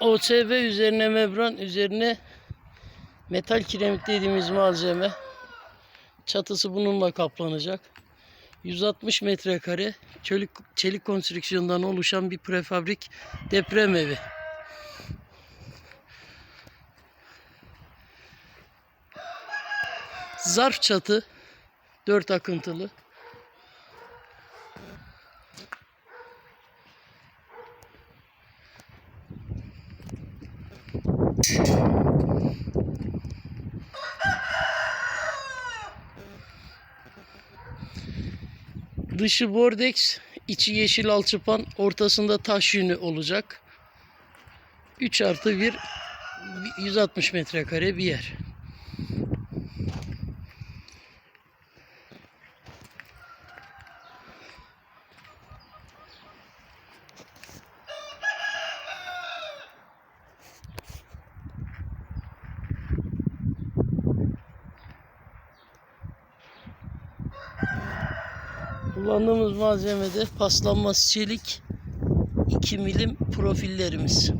OSB üzerine membran üzerine metal kiremit dediğimiz malzeme. Çatısı bununla kaplanacak. 160 metrekare çelik, çelik konstrüksiyondan oluşan bir prefabrik deprem evi. Zarf çatı 4 akıntılı. Dışı bordeks, içi yeşil alçıpan, ortasında taş yünü olacak. 3 artı 1, 160 metrekare bir yer. Kullandığımız malzemede paslanmaz çelik 2 milim profillerimiz.